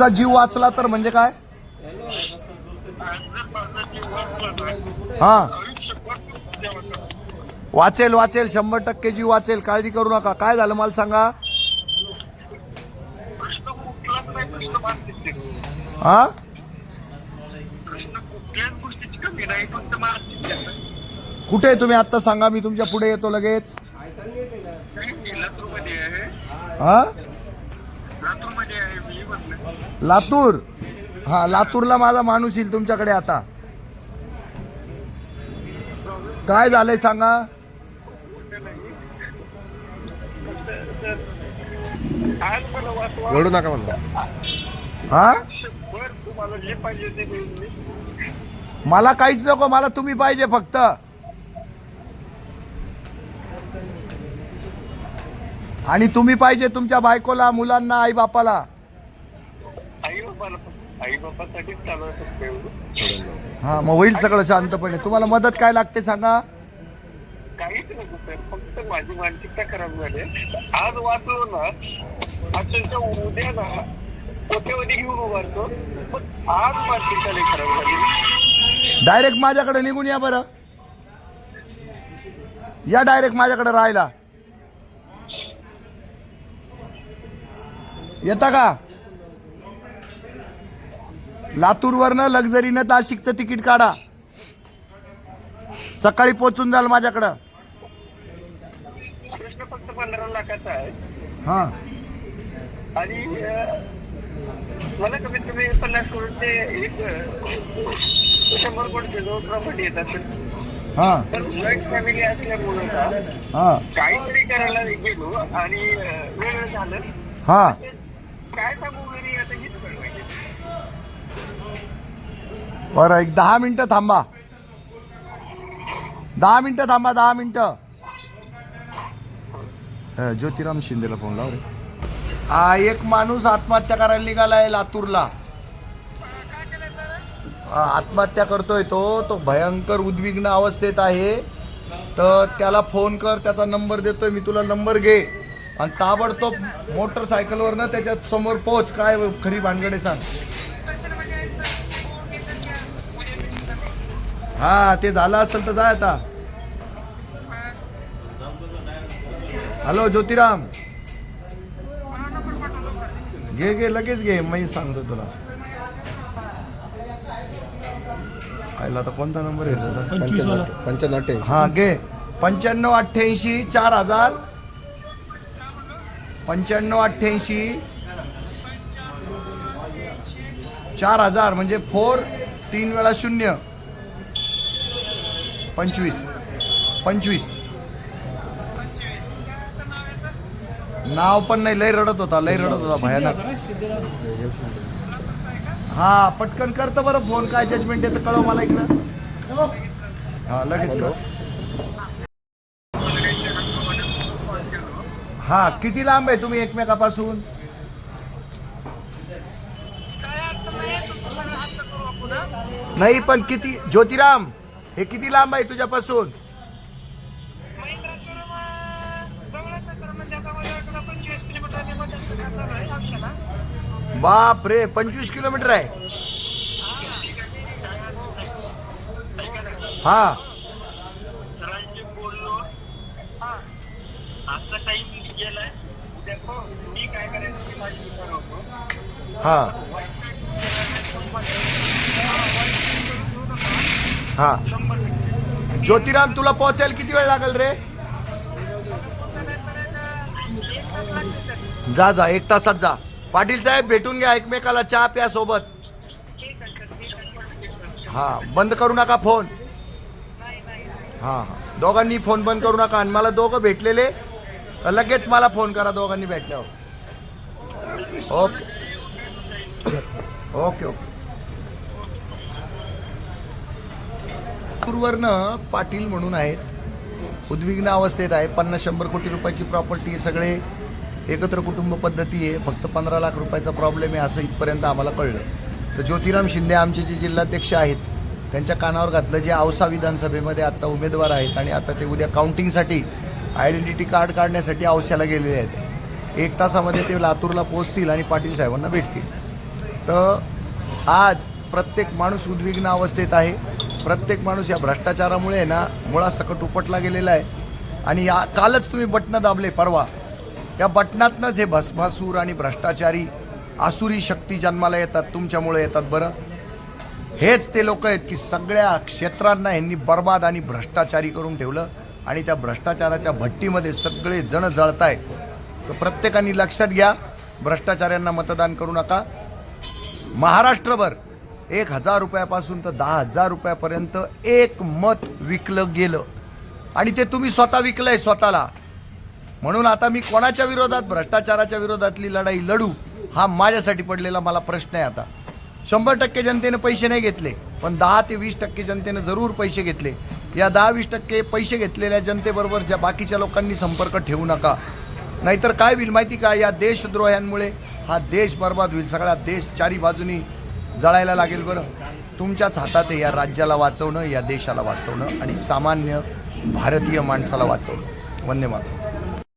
तुमचा जीव वाचला तर म्हणजे काय? हा. वाचेल वाचेल शंभर टक्के जीव वाचेल. काळजी करू नका. काय झालं मला सांगा? हा? कुठे तुम्ही? आता सांगा. मी तुमच्यापुढे येतो लगेच. हा लातूरमध्ये आहे मी म्हटलं लातूर. हा लातूरला माझा माणूस येईल तुमच्याकडे आता. काय झालंय सांगा? रडू नका म्हणलं हा? आयुष्यभर तुम्हाला जे पाहिजे ते मिळून देईन. मला काहीच नको मला तुम्ही पाहिजे फक्त. आणि तुम्ही पाहिजे तुमच्या बायकोला मुलांना आई बापाला आई बाबाला आई बाबासाठीच चालू आहे फक्त एवढं. हा मग होईल सगळं शांतपणे. तुम्हाला मदत काय लागते सांगा? काहीच नको सर फक्त माझी मानसिकता खराब झाली आज वाचलो ना अक्षरशः उद्या ना कोट्यावधी घेऊन उभारतो. पण आज मानसिकता लई खराब झाली. डायरेक्ट माझ्याकडे निघून या बरं. या डायरेक्ट माझ्याकडे राहायला. येता का? लातूरवरनं लक्झरीनं नाशिकचं तिकीट काढा. सकाळी पोचून जाल माझ्याकडं. प्रश्न फक्त पंधरा लाखाचा आहे. हा. आणि अं, मला कमीत कमी पन्नास करोडचे एक अं, शंभर कोटीचे प्रॉपर्टी हा. तर जॉईंट फॅमिली असल्यामुळं ना हा. काहीतरी करायला गेलो आणि अं, वेळ झालं. हा. काय सांगू घरी आता हीच कळवायची बरं एक दहा मिनटं थांबा. दहा मिनटं थांबा दहा मिनटं. ज्योतिराम शिंदेला फोन लाव रे. हा एक माणूस आत्महत्या करायला निघालाय लातूरला. आत्महत्या करतोय तो. तो भयंकर उद्विग्न अवस्थेत आहे. तर त्याला फोन कर त्याचा नंबर देतोय मी तुला नंबर घे. आणि ताबडतोब मोटरसायकलवरनं त्याच्यासमोर पोच काय खरी भानगडे सांग. हा ते झालं असेल तर जाय आता. हॅलो ज्योतिराम. घे घे लगेच घे मी सांगतो तुला. आयला आता कोणता नंबर आहे? पंच्याण्णव अठ्ठ्याऐंशी हा घे. पंच्याण्णव अठ्ठ्याऐंशी चार हजार. पंच्याण्णव अठ्ठ्याऐंशी. चार हजार म्हणजे फोर तीन वेळा शून्य. पंचवीस. पंचवीस. नाव पण नाही लय रडत होता लय रडत होता भयानक. हा पटकन करतं बरं फोन काय जजमेंट येतं कळव मला इकडं. हा लगेच कर. हा किती लांब आहे तुम्ही एकमेकापासून? नाही पण किती? ज्योतिराम! हे किती लांब आहे तुझ्यापासून? बाप रे पंचवीस किलोमीटर आहे. हा. हा आता टाइम गेलाय उद्या हा. ज्योतिराम तुला पोहोचायला किती वेळ लागेल रे? जा जा एक तासात जा. पाटील साहेब भेटून घ्या एकमेकाला चहा प्या सोबत हा बंद करू नका फोन. हा हा. दोघांनी फोन बंद करू नका. आणि मला दोघं भेटलेले लगेच मला फोन करा दोघांनी भेटल्यावर. ओके. Okay okay. नागपूरवरनं पाटील म्हणून आहेत. उद्विग्न अवस्थेत आहे. पन्नास शंभर कोटी रुपयाची प्रॉपर्टी सगळे. एकत्र कुटुंब पद्धती आहे. फक्त पंधरा लाख रुपयाचा प्रॉब्लेम आहे असं इथपर्यंत आम्हाला कळलं. तर ज्योतिराम शिंदे आमचे जे जिल्हाध्यक्ष आहेत त्यांच्या कानावर घातलं जे औसा विधानसभेमध्ये आता उमेदवार आहेत आणि आता ते उद्या काउंटिंगसाठी आयडेंटिटी कार्ड काढण्यासाठी औशाला गेलेले आहेत. एक तासामध्ये ते लातूरला पोहोचतील आणि पाटील साहेबांना भेटतील. तर आज प्रत्येक माणूस उद्विग्न अवस्थेत आहे. प्रत्येक माणूस या भ्रष्टाचारामुळे ना मुळासकट उपटला गेलेला आहे. आणि या कालच तुम्ही बटणं दाबले परवा. या बटणातनंच हे भस्मासूर आणि भ्रष्टाचारी आसुरी शक्ती जन्माला येतात तुमच्यामुळे येतात बरं. हेच ते लोक आहेत की सगळ्या क्षेत्रांना यांनी बर्बाद आणि भ्रष्टाचारी करून ठेवलं आणि त्या भ्रष्टाचाराच्या भट्टीमध्ये सगळे जण आहेत तर प्रत्येकाने लक्षात घ्या भ्रष्टाचाऱ्यांना मतदान करू नका. महाराष्ट्रभर एक हजार रुपयापासून तर दहा हजार रुपयापर्यंत एक मत विकलं गेलं. आणि ते तुम्ही स्वतः विकलंय स्वतःला. म्हणून आता मी कोणाच्या विरोधात भ्रष्टाचाराच्या विरोधातली लढाई लढू हा माझ्यासाठी पडलेला मला प्रश्न आहे आता. शंभर टक्के जनतेने पैसे नाही घेतले पण दहा ते वीस टक्के जनतेने जरूर पैसे घेतले. या दहा वीस टक्के पैसे घेतलेल्या जनतेबरोबर ज्या बाकीच्या लोकांनी संपर्क ठेवू नका. नाहीतर काय होईल माहिती का? या देशद्रोह्यांमुळे हा देश बर्बाद होईल. सगळा देश चारी बाजूनी जळायला लागेल बरं. तुमच्याच हातात या राज्याला वाचवणं या देशाला वाचवणं आणि सामान्य भारतीय माणसाला वाचवणं. वंदे मातरम.